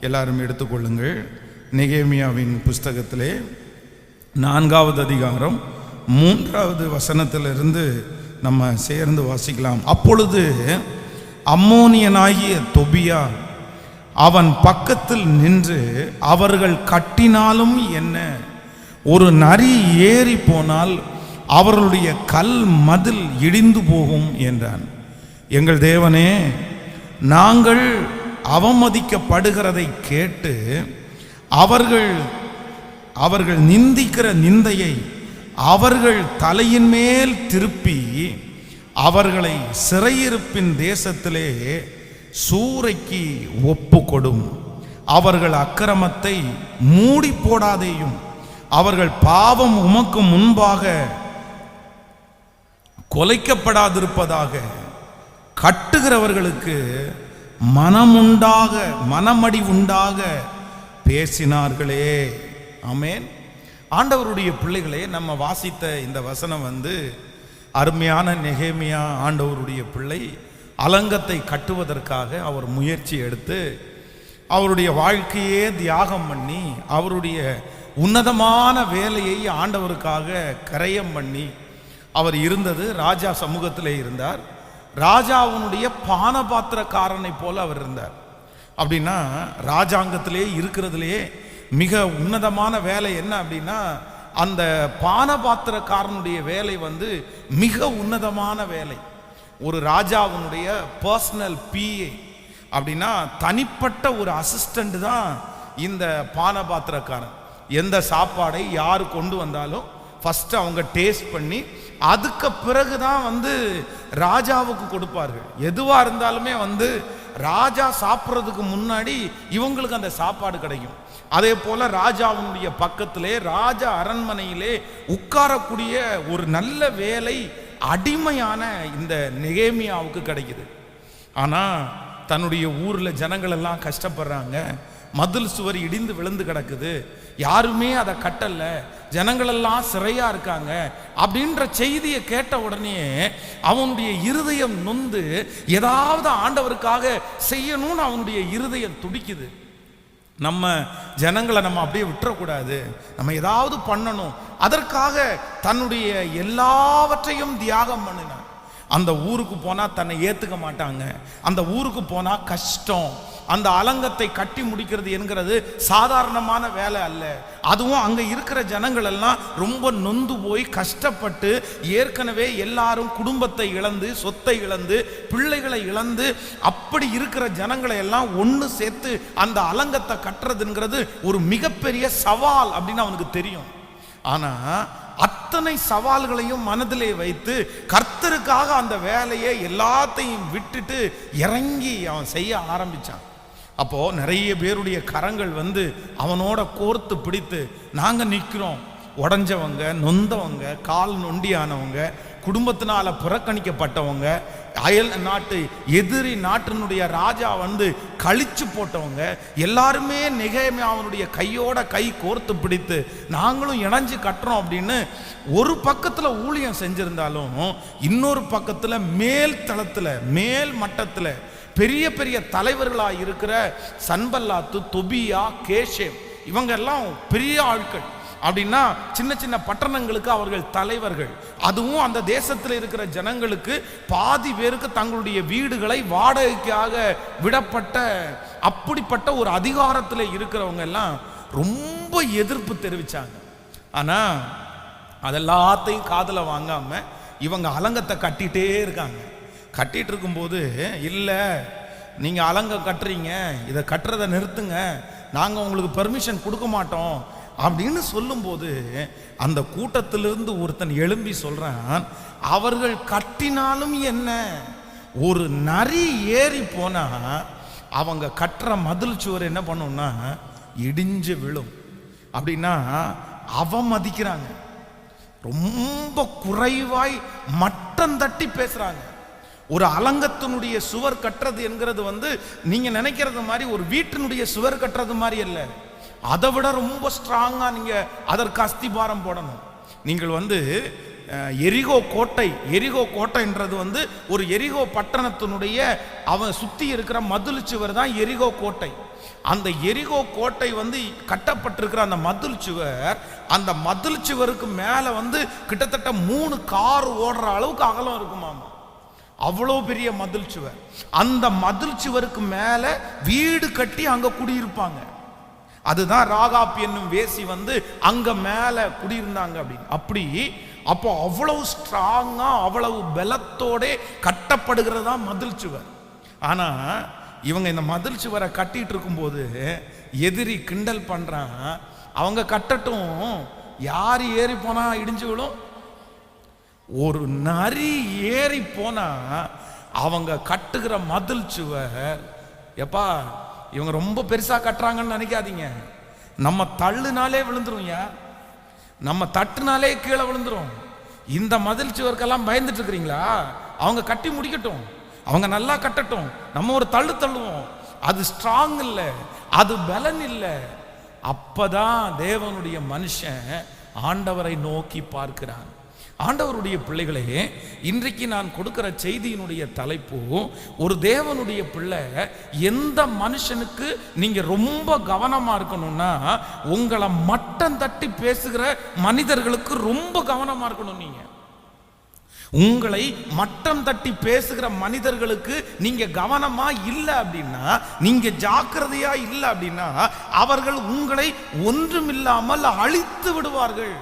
எல்லாரும் எடுத்துக்கொள்ளுங்கள். நெகேமியாவின் புஸ்தகத்திலே நான்காவது அதிகாரம் மூன்றாவது வசனத்திலிருந்து நம்ம சேர்ந்து வாசிக்கலாம். அப்பொழுது அம்மோனியனாகிய தொபியா அவன் பக்கத்தில் நின்று அவர்கள் கட்டினாலும் என்ன? ஒரு நரி ஏறி போனால் அவர்களுடைய கல் மதில் இடிந்து போகும் என்றான். எங்கள் தேவனே நாங்கள் அவமதிக்கப்படுகிறதை கேட்டு அவர்கள் அவர்கள் நிந்திக்கிற நிந்தையை அவர்கள் தலையின் மேல் திருப்பி அவர்களை சிறையிருப்பின் தேசத்திலே சூறைக்கு ஒப்பு கொடும் அவர்கள் அக்கிரமத்தை மூடி போடாதேயும் அவர்கள் பாவம் உமக்கு முன்பாக கொலைக்கப்படாதிருப்பதாக கட்டுகிறவர்களுக்கு மனமுண்டாக மனமடி உண்டாக பேசினார்களே. அமேன் ஆண்டவருடைய பிள்ளைகளே நம்ம வாசித்த இந்த வசனம் வந்து அருமையான நெகேமியா ஆண்டவருடைய பிள்ளை அலங்கத்தை கட்டுவதற்காக அவர் முயற்சி எடுத்து அவருடைய வாழ்க்கையே தியாகம் பண்ணி அவருடைய உன்னதமான வேலையை ஆண்டவருக்காக கரையம் பண்ணி அவர் இருந்தது ராஜா சமூகத்திலே இருந்தார். ராஜாவுனுடைய பானபாத்திரக்காரனை போல அவர் இருந்தார். அப்படின்னா ராஜாங்கத்திலே இருக்கிறதுலையே மிக உன்னதமான வேலை என்ன அப்படின்னா அந்த பானபாத்திரக்காரனுடைய வேலை வந்து மிக உன்னதமான வேலை. ஒரு ராஜாவினுடைய பர்சனல் பிஏ அப்படின்னா தனிப்பட்ட ஒரு அசிஸ்டண்ட் தான் இந்த பானபாத்திரக்காரன். எந்த சாப்பாடை யார் கொண்டு வந்தாலும் ஃபஸ்ட்டு அவங்க டேஸ்ட் பண்ணி அதுக்கு பிறகு தான் வந்து ராஜாவுக்கு கொடுப்பார்கள். எதுவாக இருந்தாலுமே வந்து ராஜா சாப்பிட்றதுக்கு முன்னாடி இவங்களுக்கு அந்த சாப்பாடு கிடைக்கும். அதே போல் ராஜாவினுடைய பக்கத்திலே ராஜா அரண்மனையிலே உட்காரக்கூடிய ஒரு நல்ல வேலை அடிமையான இந்த நெகேமியாவுக்கு கிடைக்குது. ஆனால் தன்னுடைய ஊரில் ஜனங்களெல்லாம் கஷ்டப்படுறாங்க. மதில் சுவர் இடிந்து விழுந்து கிடக்குது. யாருமே அதை கட்டல. ஜனங்களெல்லாம் சிறையா இருக்காங்க. அப்படின்ற செய்தியை கேட்ட உடனே அவனுடைய இருதயம் நொந்து ஏதாவது ஆண்டவருக்காக செய்யணும்னு அவனுடைய இருதயம் துடிக்குது. நம்ம ஜனங்களை நம்ம அப்படியே விட்டுறக்கூடாது. நம்ம ஏதாவது பண்ணணும். அதற்காக தன்னுடைய எல்லாவற்றையும் தியாகம் பண்ணினான். அந்த ஊருக்கு போனால் தன்னை ஏற்றுக்க மாட்டாங்க. அந்த ஊருக்கு போனால் கஷ்டம். அந்த அலங்கத்தை கட்டி முடிக்கிறது என்கிறது சாதாரணமான வேலை அல்ல. அதுவும் அங்கே இருக்கிற ஜனங்கள் எல்லாம் ரொம்ப நொந்து போய் கஷ்டப்பட்டு ஏற்கனவே எல்லாரும் குடும்பத்தை இழந்து சொத்தை இழந்து பிள்ளைகளை இழந்து அப்படி இருக்கிற ஜனங்களை எல்லாம் ஒன்று சேர்த்து அந்த அலங்கத்தை கட்டுறதுங்கிறது ஒரு மிகப்பெரிய சவால் அப்படின்னு அவனுக்கு தெரியும். ஆனால் அத்தனை சவால்களையும் மனதிலே வைத்து கர்த்தருக்காக அந்த வேலையை எல்லாத்தையும் விட்டுட்டு இறங்கி அவன் செய்ய ஆரம்பிச்சான். அப்போது நிறைய பேருடைய கரங்கள் வந்து அவனோட கோர்த்து பிடித்து நாங்கள் நிற்கிறோம் உடஞ்சவங்க நொந்தவங்க கால் நொண்டியானவங்க குடும்பத்தினால புறக்கணிக்கப்பட்டவங்க அயல் நாட்டு எதிரி நாட்டினுடைய ராஜா வந்து கழிச்சு போட்டவங்க எல்லாருமே நெகேமியாவனுடைய கையோட கை கோர்த்து பிடித்து நாங்களும் இணைஞ்சு கட்டுறோம் அப்படின்னு ஒரு பக்கத்தில் ஊழியம் செஞ்சுருந்தாலும் இன்னொரு பக்கத்தில் மேல் தளத்தில் மேல் மட்டத்தில் பெரிய பெரிய தலைவர்களாக இருக்கிற சன்பல்லாத்து தொபியா கேஷேவ் இவங்க எல்லாம் பெரிய ஆட்கள். அப்படின்னா சின்ன சின்ன பட்டணங்களுக்கு அவர்கள் தலைவர்கள். அதுவும் அந்த தேசத்தில் இருக்கிற ஜனங்களுக்கு பாதி பேருக்கு தங்களுடைய வீடுகளை வாடகைக்காக விடப்பட்ட அப்படிப்பட்ட ஒரு அதிகாரத்தில் இருக்கிறவங்க எல்லாம் ரொம்ப எதிர்ப்பு தெரிவித்தாங்க ஆனால் அதெல்லாத்தையும் காதில் வாங்காம இவங்க அலங்கத்தை கட்டிட்டே இருக்காங்க. கட்டிட்டு இருக்கும்போது இல்லை நீங்கள் அலங்கம் கட்டுறீங்க இதை கட்டுறதை நிறுத்துங்க நாங்கள் உங்களுக்கு பெர்மிஷன் கொடுக்க மாட்டோம். அப்படின்னு சொல்லும்போது அந்த கூட்டத்திலிருந்து ஒருத்தன் எழும்பி சொல்கிறான் அவர்கள் கட்டினாலும் என்ன? ஒரு நரி ஏறி போனால் அவங்க கட்டுற மதில் சுவர் என்ன பண்ணும்னா இடிஞ்சு விழும். அப்படின்னா அவமதிக்கிறாங்க. ரொம்ப குறைவாய் மட்டம் தட்டி பேசுகிறாங்க ஒரு அலங்கத்தினுடைய சுவர் கட்டுறது என்கிறது வந்து நீங்கள் நினைக்கிறது மாதிரி ஒரு வீட்டினுடைய சுவர் கட்டுறது மாதிரி இல்லை அதை விட ரொம்ப ஸ்ட்ராங்காக நீங்கள் அதற்கு அஸ்திபாரம் போடணும். நீங்கள் வந்து எரிகோ கோட்டை எரிகோ கோட்டைன்றது வந்து ஒரு எரிகோ பட்டணத்தினுடைய அவன் சுற்றி இருக்கிற மதுள் சுவர் தான் எரிகோ கோட்டை. அந்த எரிகோ கோட்டை வந்து கட்டப்பட்டிருக்கிற அந்த மதுள் சுவர் அந்த மதுள் சுவருக்கு மேலே வந்து கிட்டத்தட்ட மூணு கார் ஓடுற அளவுக்கு அகலம் இருக்குமாமா? அவ்வளோ பெரிய மதில் சுவர். அந்த மதில் சுவருக்கு மேலே வீடு கட்டி அங்கே குடியிருப்பாங்க. அதுதான் ராகாப் என்னும் வேசி வந்து அங்கே மேலே குடியிருந்தாங்க அப்படின்னு. அப்படி அப்போ அவ்வளவு ஸ்ட்ராங்காக அவ்வளவு பலத்தோட கட்டப்படுகிறதா மதில் சுவர். ஆனால் இவங்க இந்த மதில் சுவரை கட்டிட்டு இருக்கும்போது எதிரி கிண்டல் பண்ணுறான் அவங்க கட்டட்டும் யார் ஏறி போனால் இடிஞ்சு விழும்? ஒரு நரி ஏறி போனா அவங்க கட்டுகிற மதில் சுவர் எப்பா இவங்க ரொம்ப பெருசா கட்டுறாங்கன்னு நினைக்காதீங்க. நம்ம தள்ளுனாலே விழுந்துரும்யா நம்ம தட்டுனாலே கீழே விழுந்துரும். இந்த மதில் சுவருக்கெல்லாம் பயந்துட்டு இருக்கிறீங்களா? அவங்க கட்டி முடிக்கட்டும். அவங்க நல்லா கட்டட்டும். நம்ம ஒரு தள்ளு தள்ளுவோம். அது ஸ்ட்ராங் இல்லை. அது பலன் இல்லை. அப்பதான் தேவனுடைய மனுஷன் ஆண்டவரை நோக்கி பார்க்கிறான். ஆண்டவருடைய பிள்ளைகளே இன்றைக்கு நான் கொடுக்கிற செய்தியினுடைய தலைப்பு ஒரு தேவனுடைய பிள்ளை எந்த மனுஷனுக்கு நீங்க ரொம்ப கவனமா இருக்கணும்னா உங்களை மட்டம் தட்டி பேசுகிற மனிதர்களுக்கு ரொம்ப கவனமா இருக்கணும் நீங்க. உங்களை மட்டம் தட்டி பேசுகிற மனிதர்களுக்கு நீங்க கவனமா இல்லை அப்படின்னா நீங்க ஜாக்கிரதையா இல்லை அப்படின்னா அவர்கள் உங்களை ஒன்றுமில்லாமல் அழித்து விடுவார்கள்.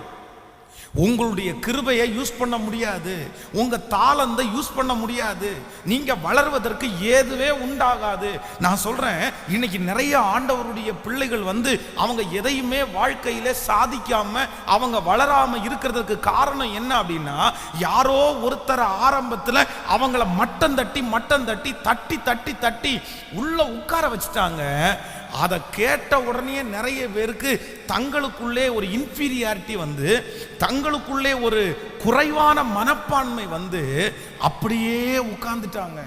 உங்களுடைய கிருபையை யூஸ் பண்ண முடியாது. உங்கள் தாளந்தை யூஸ் பண்ண முடியாது. நீங்கள் வளர்வதற்கு ஏதுவே உண்டாகாது. நான் சொல்கிறேன் இன்னைக்கு நிறைய ஆண்டவருடைய பிள்ளைகள் வந்து அவங்க எதையுமே வாழ்க்கையில சாதிக்காமல் அவங்க வளராமல் இருக்கிறதுக்கு காரணம் என்ன அப்படின்னா யாரோ ஒருத்தர் ஆரம்பத்தில் அவங்கள மட்டம் தட்டி மட்டம் தட்டி தட்டி தட்டி தட்டி உள்ளே உட்கார வச்சுட்டாங்க. அதை கேட்ட உடனே நிறைய பேருக்கு தங்களுக்குள்ளே ஒரு இன்ஃபீரியாரிட்டி வந்து தங்களுக்குள்ளே ஒரு குறைவான மனப்பான்மை வந்து அப்படியே உட்கார்ந்துட்டாங்க.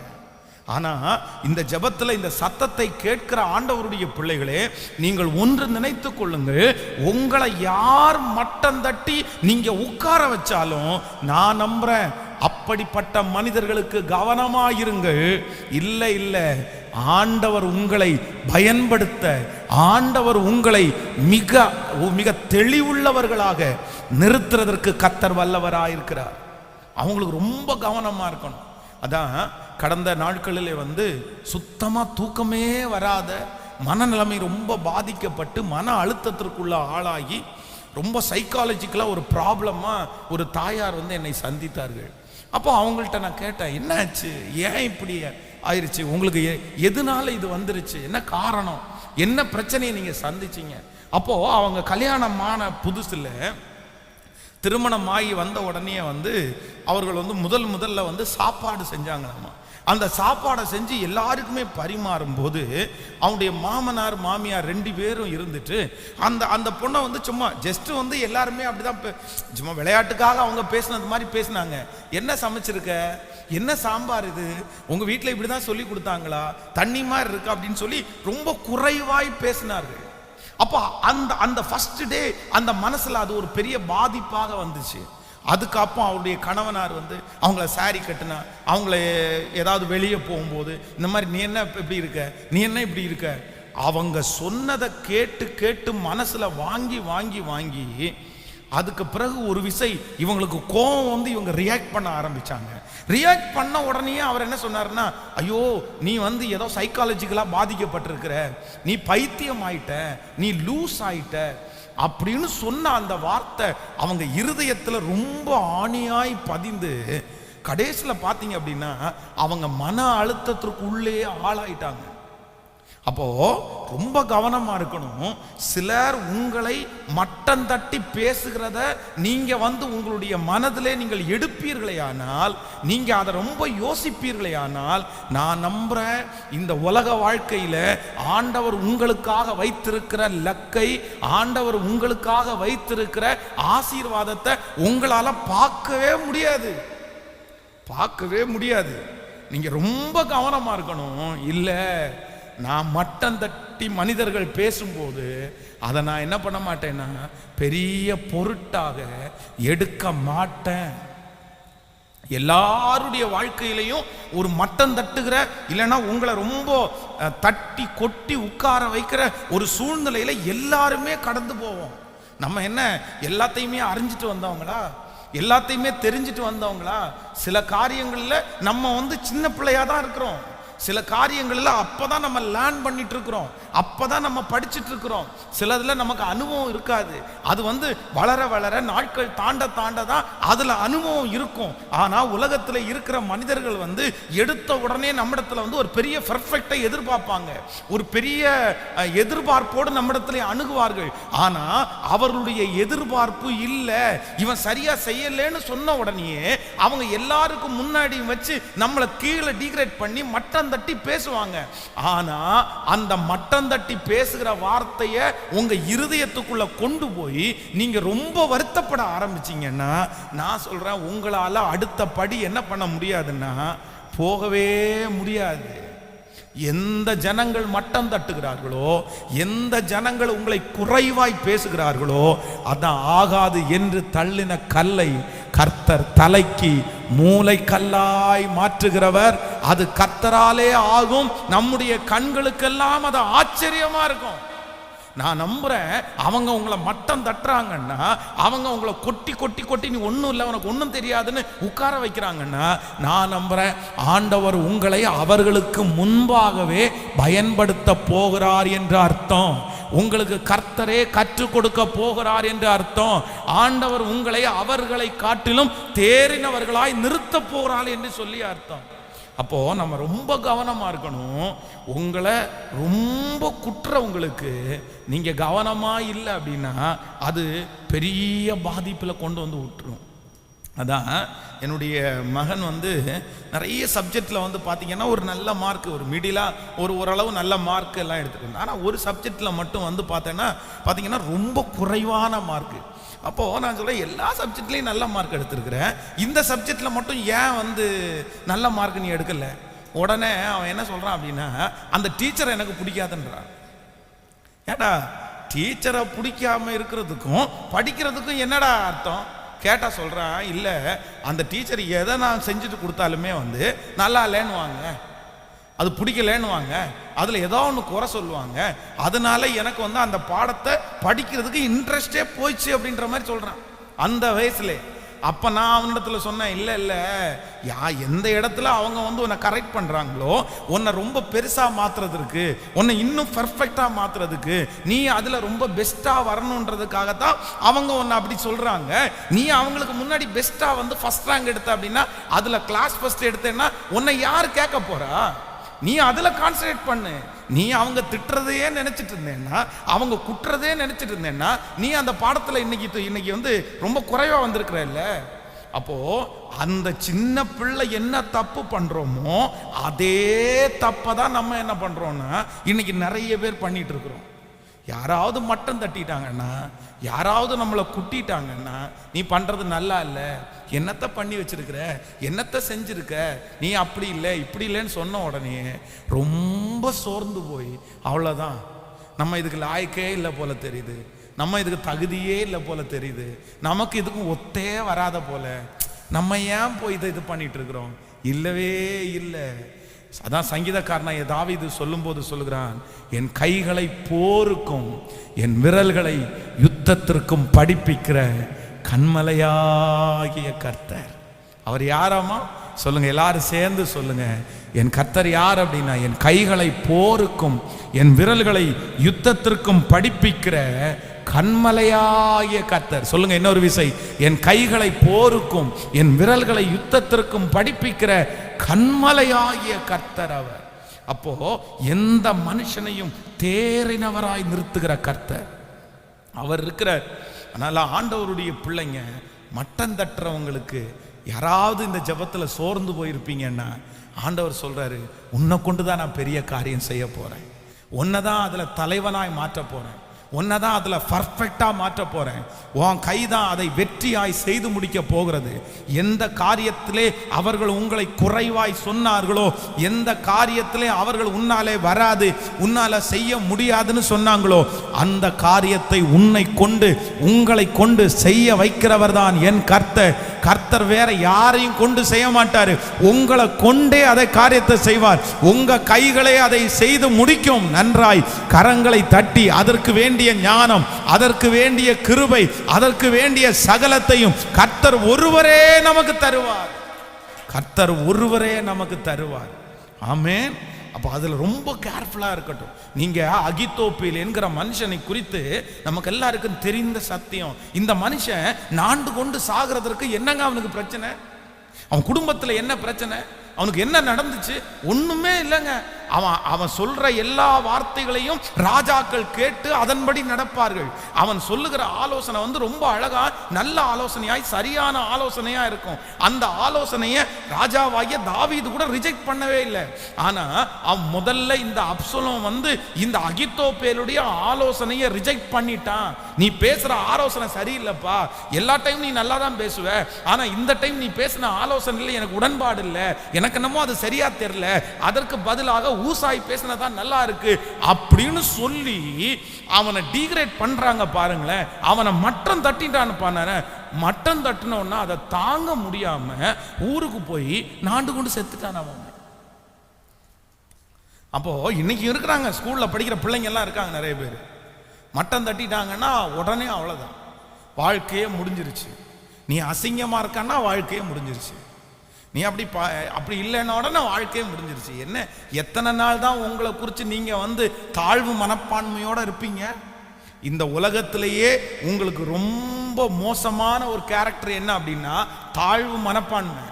ஆனா இந்த ஜெபத்துல இந்த சத்தத்தை கேட்கிற ஆண்டவருடைய பிள்ளைகளே நீங்கள் ஒன்று நினைத்து கொள்ளுங்கள் உங்களை யார் மட்டம் தட்டி நீங்க உட்கார வச்சாலும் நான் நம்புறேன் அப்படிப்பட்ட மனிதர்களுக்கு கவனமாயிருங்கள். இல்லை இல்லை ஆண்டவர் உங்களை பயன்படுத்த ஆண்டவர் உங்களை மிக மிக தெளிவுள்ளவர்களாக நிறுத்துறதற்கு கத்தர் வல்லவராயிருக்கிறார். அவங்களுக்கு ரொம்ப கவனமாக இருக்கணும். அதான் கடந்த நாட்களிலே வந்து சுத்தமாக தூக்கமே வராத மனநிலைமை ரொம்ப பாதிக்கப்பட்டு மன அழுத்தத்திற்குள்ள ஆளாகி ரொம்ப சைக்காலஜிக்கலாக ஒரு ப்ராப்ளமாக ஒரு தாயார் வந்து என்னை சந்தித்தார்கள். அப்போ அவங்கள்ட்ட நான் கேட்டேன் என்னாச்சு? ஏன் இப்படி ஆயிடுச்சு உங்களுக்கு எ- எதனால இது வந்துருச்சு? என்ன காரணம்? என்ன பிரச்சனையை நீங்கள் சந்திச்சீங்க? அப்போது அவங்க கல்யாணமான புதுசில் திருமணம் ஆகி வந்த உடனே வந்து அவர்கள் வந்து முதல் முதல்ல வந்து சாப்பாடு செஞ்சாங்களாமா? அந்த சாப்பாடை செஞ்சு எல்லாருக்குமே பரிமாறும் போது அவனுடைய மாமனார் மாமியார் ரெண்டு பேரும் இருந்துட்டு அந்த அந்த பொண்ணை வந்து சும்மா ஜஸ்ட் வந்து எல்லாருமே அப்படிதான் சும்மா விளையாட்டுக்காக அவங்க பேசினது மாதிரி பேசினாங்க. என்ன சமைச்சிருக்க? என்ன சாம்பார் இது? உங்க வீட்டில் இப்படிதான் சொல்லி கொடுத்தாங்களா? தண்ணி மாதிரி இருக்கு? அப்படின்னு சொல்லி ரொம்ப குறைவாய் பேசினார்கள். அப்போ அந்த அந்த ஃபர்ஸ்ட் டே அந்த மனசுல அது ஒரு பெரிய பாதிப்பாக வந்துச்சு. அதுக்கப்புறம் அவருடைய கணவனார் வந்து அவங்கள சாரி கட்டினா அவங்கள ஏதாவது வெளியே போகும்போது இந்த மாதிரி நீ என்ன இப்படி இருக்க? நீ என்ன இப்படி இருக்க? அவங்க சொன்னதை கேட்டு கேட்டு மனசுல வாங்கி வாங்கி வாங்கி அதுக்கு பிறகு ஒரு விசை இவங்களுக்கு கோபம் வந்து இவங்க ரியாக்ட் பண்ண ஆரம்பிச்சாங்க. ரியாக்ட் பண்ண உடனே அவர் என்ன சொன்னார்னா ஐயோ நீ வந்து ஏதோ சைக்காலஜிக்கலாக பாதிக்கப்பட்டிருக்கிற. நீ பைத்தியம் ஆயிட்ட நீ லூஸ் ஆயிட்ட அப்படின்னு சொன்ன அந்த வார்த்தை அவங்க இருதயத்தில் ரொம்ப ஆணியாய் பதிந்து கடைசியில் பார்த்தீங்க அப்படின்னா அவங்க மன அழுத்தத்திற்குள்ளே ஆளாயிட்டாங்க. அப்போ ரொம்ப கவனமாக இருக்கணும். சிலர் உங்களை மட்டம் தட்டி பேசுகிறத நீங்கள் வந்து உங்களுடைய மனதிலே நீங்கள் எடுப்பீர்களே ஆனால் அதை ரொம்ப யோசிப்பீர்களே ஆனால் நான் நம்புகிறேன் இந்த உலக வாழ்க்கையில் ஆண்டவர் உங்களுக்காக வைத்திருக்கிற லக்கை ஆண்டவர் உங்களுக்காக வைத்திருக்கிற ஆசீர்வாதத்தை உங்களால் பார்க்கவே முடியாது. பார்க்கவே முடியாது. நீங்கள் ரொம்ப கவனமாக இருக்கணும். இல்லை நான் மட்டம் தட்டி மனிதர்கள் பேசும்போது அதை நான் என்ன பண்ண மாட்டேன்னா பெரிய பொருட்டாக எடுக்க மாட்டேன். எல்லாருடைய வாழ்க்கையிலையும் ஒரு மட்டம் தட்டுகிற இல்லைன்னா உங்களை ரொம்ப தட்டி கொட்டி உட்கார வைக்கிற ஒரு சூழ்நிலையில் எல்லாருமே கடந்து போவோம். நம்ம என்ன எல்லாத்தையுமே அறிஞ்சிட்டு வந்தவங்களா? எல்லாத்தையுமே தெரிஞ்சிட்டு வந்தவங்களா? சில காரியங்களில் நம்ம வந்து சின்ன பிள்ளையாக தான் இருக்கிறோம். சில காரியங்களில் அப்போ தான் நம்ம லேர்ன் பண்ணிட்டு இருக்கிறோம் அப்பதான் நம்ம படிச்சிட்டு இருக்கிறோம் சிலதில் நமக்கு அனுபவம் இருக்காது. அது வந்து வளர வளர நாட்கள் தாண்ட தாண்ட தான் அதில் அனுபவம் இருக்கும். ஆனால் உலகத்தில் இருக்கிற மனிதர்கள் வந்து எடுத்த உடனே நம்மிடத்தில் வந்து ஒரு பெரிய பர்ஃபெக்டை எதிர்பார்ப்பாங்க. ஒரு பெரிய எதிர்பார்ப்போடு நம்மிடத்துல அணுகுவார்கள். ஆனால் அவர்களுடைய எதிர்பார்ப்பு இல்லை. இவன் சரியா செய்யலைன்னு சொன்ன உடனேயே அவங்க எல்லாருக்கும் முன்னாடியும் வச்சு நம்மளை கீழே டீக்ரேட் பண்ணி மட்டம் தட்டி பேசுவாங்க. ஆனா அந்த மட்டம் தட்டி பேசுகிற வார்த்தையை உங்க இருதயத்துக்குள்ள கொண்டு போய் நீங்க ரொம்ப வருத்தப்பட ஆரம்பிச்சீங்கன்னா நான் சொல்றேன் உங்களால அடுத்த படி என்ன பண்ண முடியாதுன்னா போகவே முடியாது. எந்த ஜனங்கள் மட்டம் தட்டுகிறார்களோ எந்த ஜனங்கள் உங்களை குறைவாய் பேசுகிறார்களோ அதான் ஆகாது என்று தள்ளின கல்லை கர்த்தர் தலைக்கு மூளை கல்லாய் மாற்றுகிறவர். அது கர்த்தராலே ஆகும். நம்முடைய கண்களுக்கெல்லாம் அது ஆச்சரியமா இருக்கும். நான் நம்புறேன் அவங்க உங்களை மட்டம் தட்டுறாங்கன்னா அவங்க உங்களை கொட்டி கொட்டி கொட்டி நீ ஒன்றும் இல்லை உனக்கு ஒன்றும் தெரியாதுன்னு உட்கார வைக்கிறாங்கன்னா நான் நம்புறேன் ஆண்டவர் உங்களை அவர்களுக்கு முன்பாகவே பயன்படுத்த போகிறார் என்று அர்த்தம். உங்களுக்கு கர்த்தரே கற்றுக் கொடுக்க போகிறார் என்று அர்த்தம். ஆண்டவர் உங்களை அவர்களை காட்டிலும் தேறினவர்களாய் நிறுத்தப் போகிறார் என்று சொல்லி அர்த்தம். அப்போ நம்ம ரொம்ப கவனமா இருக்கணும். உங்களை ரொம்ப குற்றவங்களுக்கு நீங்க கவனமா இல்லை அப்படின்னா அது பெரிய பாதிப்புல கொண்டு வந்து விட்டுரும். அதான் என்னுடைய மகன் வந்து நிறைய சப்ஜெக்டில் வந்து பார்த்தீங்கன்னா ஒரு நல்ல மார்க் ஒரு மிடிலாக ஒரு ஓரளவு நல்ல மார்க் எல்லாம் எடுத்துருந்தேன் ஆனால் ஒரு சப்ஜெக்டில் மட்டும் வந்து பார்த்தேன்னா பார்த்தீங்கன்னா ரொம்ப குறைவான மார்க்கு அப்போது நான் சொல்கிறேன் எல்லா சப்ஜெக்ட்லேயும் நல்ல மார்க் எடுத்திருக்கிறேன். இந்த சப்ஜெக்டில் மட்டும் ஏன் வந்து நல்ல மார்க் நீ எடுக்கலை? உடனே அவன் என்ன சொல்கிறான் அப்படின்னா அந்த டீச்சரை எனக்கு பிடிக்காதுன்றான். ஏடா டீச்சரை பிடிக்காம இருக்கிறதுக்கும் படிக்கிறதுக்கும் என்னடா அர்த்தம்? கேட்டால் சொல்கிறான் இல்லை அந்த டீச்சர் எதை நான் செஞ்சுட்டு கொடுத்தாலுமே வந்து நல்லா இல்லைன்னு வாங்க அது பிடிக்கலன்னு வாங்க அதில் ஏதோ ஒன்று குறை சொல்லுவாங்க. அதனால எனக்கு வந்து அந்த பாடத்தை படிக்கிறதுக்கு இன்ட்ரெஸ்டே போயிடுச்சு அப்படின்ற மாதிரி சொல்கிறான் அந்த வயசுலேயே. அப்போ நான் அவனிடத்துல சொன்னேன் இல்லை இல்லை. யா எந்த இடத்துல அவங்க வந்து உன்னை கரெக்ட் பண்ணுறாங்களோ உன்னை ரொம்ப பெருசாக மாற்றுறதுக்கு உன்னை இன்னும் பர்ஃபெக்டாக மாற்றுறதுக்கு நீ அதில் ரொம்ப பெஸ்ட்டாக வரணுன்றதுக்காகத்தான் அவங்க உன்னை அப்படி சொல்கிறாங்க நீ அவங்களுக்கு முன்னாடி பெஸ்ட்டாக வந்து ஃபஸ்ட் ரேங்க் எடுத்த அப்படின்னா அதில் கிளாஸ் ஃபஸ்ட் எடுத்தேன்னா உன்னை யார் கேட்க போகிறா நீ அதில் கான்சன்ட்ரேட் பண்ணு. நீ அவங்க திட்டுறதையே நினைச்சிட்டு இருந்தேன்னா அவங்க குட்டுறதே நினைச்சிட்டு இருந்தேன்னா நீ அந்த பாடத்தில் இன்னைக்கு இன்னைக்கு வந்து ரொம்ப குறைவாக வந்திருக்கிற இல்லை? அப்போ அந்த சின்ன பிள்ளை என்ன தப்பு பண்றோமோ அதே தப்பை தான் நம்ம என்ன பண்றோம்னா இன்னைக்கு நிறைய பேர் பண்ணிட்டு இருக்கிறோம். யாராவது மட்டம் தட்டிட்டாங்கன்னா யாராவது நம்மளை குட்டிட்டாங்கன்னா நீ பண்ணுறது நல்லா இல்லை. என்னத்த பண்ணி வச்சிருக்கிற? என்னத்த செஞ்சிருக்க? நீ அப்படி இல்லை இப்படி இல்லைன்னு சொன்ன உடனே ரொம்ப சோர்ந்து போய் அவ்வளோதான் நம்ம இதுக்கு லாய்க்கே இல்லை போல தெரியுது. நம்ம இதுக்கு தகுதியே இல்லை போல தெரியுது. நமக்கு இதுக்கும் ஒத்தே வராத போல. நம்ம ஏன் போய் இதை இது பண்ணிட்டு இருக்கிறோம்? இல்லவே இல்லை. அதான் சங்கீதக்காரனா தாவீது சொல்லும்போது சொல்லுகிறான் என் கைகளை போருக்கும் என் விரல்களை யுத்தத்திற்கும் படிப்பிக்கிற கண்மலையாகிய கர்த்தர். அவர் யாராமா சொல்லுங்க எல்லாரும் சேர்ந்து சொல்லுங்க. என் கர்த்தர் யார் அப்படின்னா என் கைகளை போருக்கும் என் விரல்களை யுத்தத்திற்கும் படிப்பிக்கிற கண்மலையாகிய கர்த்தர். சொல்லுங்க இன்னொரு விசை. என் கைகளை போருக்கும் என் விரல்களை யுத்தத்திற்கும் படிப்பிக்கிற கண்மலையாகிய கர்த்தர் அவர். அப்போ எந்த மனுஷனையும் தேறினவராய் நிறுத்துகிற கர்த்தர். அவர் இருக்கிறார். அதனால ஆண்டவருடைய பிள்ளைங்க மட்டம் தட்டுறவங்களுக்கு யாராவது இந்த ஜபத்தில் சோர்ந்து போயிருப்பீங்கன்னா ஆண்டவர் சொல்றாரு உன்னை கொண்டு தான் நான் பெரிய காரியம் செய்ய போறேன். உன்னை தான் அதில் தலைவனாய் மாற்ற போறேன். உன்னை தான் அதில் பர்ஃபெக்டாக மாற்ற போகிறேன் உன் கை தான் அதை வெற்றியாய் செய்து முடிக்க போகிறது. எந்த காரியத்திலே அவர்கள் உங்களை குறைவாய் சொன்னார்களோ எந்த காரியத்திலே அவர்கள் உன்னாலே வராது உன்னால் செய்ய முடியாதுன்னு சொன்னாங்களோ அந்த காரியத்தை உன்னை கொண்டு உங்களை கொண்டு செய்ய வைக்கிறவர் தான் என் கர்த்தர். கர்த்தர் வேற யாரையும் கொண்டு செய்ய மாட்டார். உங்களை கொண்டே அதை காரியத்தை செய்வார். உங்கள் கைகளே அதை செய்து முடிக்கும். நன்றாய் கரங்களை தட்டி அதற்கு வேண்டிய ஞானம் அதற்கு வேண்டிய கிருபை அதற்கு வேண்டிய சகலத்தையும் கர்த்தர் ஒருவரே நமக்கு தருவார். கர்த்தர் ஒருவரே நமக்கு தருவார். ஆமே அப்போ அதில் ரொம்ப கேர்ஃபுல்லாக இருக்கட்டும். நீங்கள் அகித்தோப்பில் என்கிற மனுஷனை குறித்து நமக்கு எல்லாருக்கும் தெரிந்த சத்தியம். இந்த மனுஷன் நாண்டு கொண்டு சாகிறதற்கு என்னங்க அவனுக்கு பிரச்சனை? அவன் குடும்பத்தில் என்ன பிரச்சனை? அவனுக்கு என்ன நடந்துச்சு? ஒண்ணுமே இல்லைங்க. அவன் அவன் சொல்ற எல்லா வார்த்தைகளையும் ராஜாக்கள் கேட்டு அதன்படி நடப்பார்கள். அவன் சொல்லுகிற ஆலோசனை வந்து ரொம்ப அழகா நல்ல ஆலோசனையாய் சரியான ஆலோசனையா இருக்கும். அந்த ஆலோசனையை ராஜாவாகிய தாவீது கூட ரிஜெக்ட் பண்ணவே இல்லை. ஆனா அவன் முதல்ல இந்த அப்சலம் வந்து இந்த அகித்தோப்பேலுடைய ஆலோசனையை ரிஜெக்ட் பண்ணிட்டான். நீ பேசுற ஆலோசனை சரியில்லைப்பா. எல்லா டைம் நீ நல்லா தான் பேசுவ. ஆனா இந்த டைம் நீ பேசின ஆலோசனையில் எனக்கு உடன்பாடு இல்லை. எனக்கு என்னமோ அது சரியா தெரியல. அதற்கு பதிலாக ஊசாய் பேசினதான் நல்லா இருக்கு அப்படின்னு சொல்லி அவனை டீக்ரேட் பண்றாங்க பாருங்களேன். அவனை மட்டம் தட்டிட்டான்னு பண்ண மட்டம் தட்டினோன்னா அதை தாங்க முடியாம ஊருக்கு போய் நாண்டு கொண்டு செத்துட்டான் அவன். அப்போ இன்னைக்கு இருக்கிறாங்க ஸ்கூல்ல படிக்கிற பிள்ளைங்க எல்லாம் இருக்காங்க நிறைய பேர். மட்டம் தட்டிட்டாங்கன்னா உடனே அவ்வளோதான் வாழ்க்கையே முடிஞ்சிருச்சு. நீ அசிங்கமாக இருக்கான்னா வாழ்க்கையே முடிஞ்சிருச்சு. நீ அப்படி பா அப்படி இல்லைன்னா உடனே வாழ்க்கையே முடிஞ்சிருச்சு. என்ன? எத்தனை நாள் தான் உங்களை குறித்து நீங்கள் வந்து தாழ்வு மனப்பான்மையோடு இருப்பீங்க? இந்த உலகத்திலேயே உங்களுக்கு ரொம்ப மோசமான ஒரு கேரக்டர் என்ன அப்படின்னா தாழ்வு மனப்பான்மை.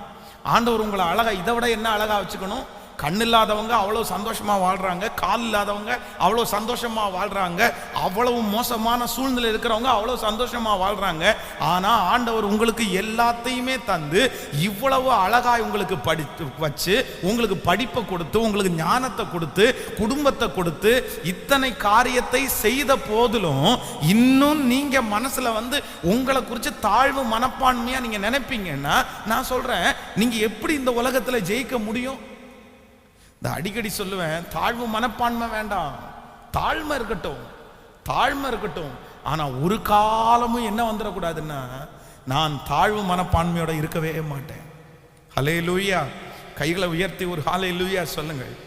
ஆண்டவர் உங்களை அழகாக இதை விட என்ன அழகாக வச்சுக்கணும்? கண் இல்லாதவங்க அவ்வளோ சந்தோஷமாக வாழ்கிறாங்க கால் இல்லாதவங்க அவ்வளோ சந்தோஷமாக வாழ்கிறாங்க அவ்வளவு மோசமான சூழ்நிலை இருக்கிறவங்க அவ்வளோ சந்தோஷமாக வாழ்கிறாங்க ஆனால் ஆண்டவர் உங்களுக்கு எல்லாத்தையுமே தந்து இவ்வளவு அழகாய் உங்களுக்கு படித்து வச்சு உங்களுக்கு படிப்பை கொடுத்து உங்களுக்கு ஞானத்தை கொடுத்து குடும்பத்தை கொடுத்து இத்தனை காரியத்தை செய்த போதிலும் இன்னும் நீங்கள் மனசில் வந்து உங்களை குறித்து தாழ்வு மனப்பான்மையாக நீங்கள் நினைப்பீங்கன்னா நான் சொல்கிறேன் நீங்கள் எப்படி இந்த உலகத்தில் ஜெயிக்க முடியும்? அடிக்கடி சொல்லுவேன் தாழ்வு மனப்பான்மை வேண்டாம். தாழ்மை இருக்கட்டும் தாழ்மை இருக்கட்டும். ஆனா ஒரு காலமும் என்ன வந்துடக்கூடாதுன்னா நான் தாழ்வு மனப்பான்மையோட இருக்கவே மாட்டேன். ஹலே லூயா கைகளை உயர்த்தி ஒரு ஹாலே லூயா சொல்லுங்கள்.